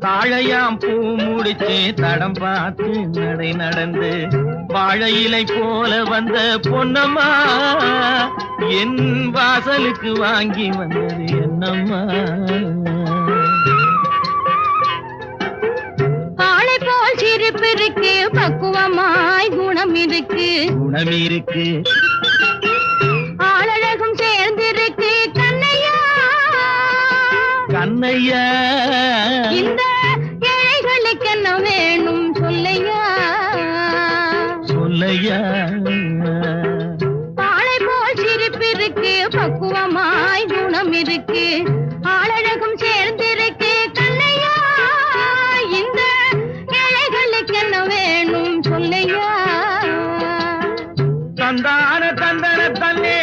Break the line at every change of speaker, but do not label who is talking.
தாழையாம் பூ முடிச்சு தடம் பார்த்து நடை நடந்து வாழை இலை போல வந்த பொன்னம்மா என் வாசலுக்கு வாங்கி வந்தது என்னம்மா.
ஆளை போல் சிரிப்பு இருக்கு பக்குவமாய் குணம் இருக்கு.
குணம் இருக்கு.
ஆளழகும் சேர்ந்திருக்கு கண்ணையா.
கண்ணையா.
என்ன வேணும் சொல்லையா?
சொல்லையா?
பாலை போல் சிரிப்பு இருக்கு பக்குவமாய் குணம் இருக்கு ஆளழகும் சேர்ந்திருக்கு கண்ணையா? இந்த இலைகளுக்கு என்ன வேணும்
தந்தான தந்தன தன்னே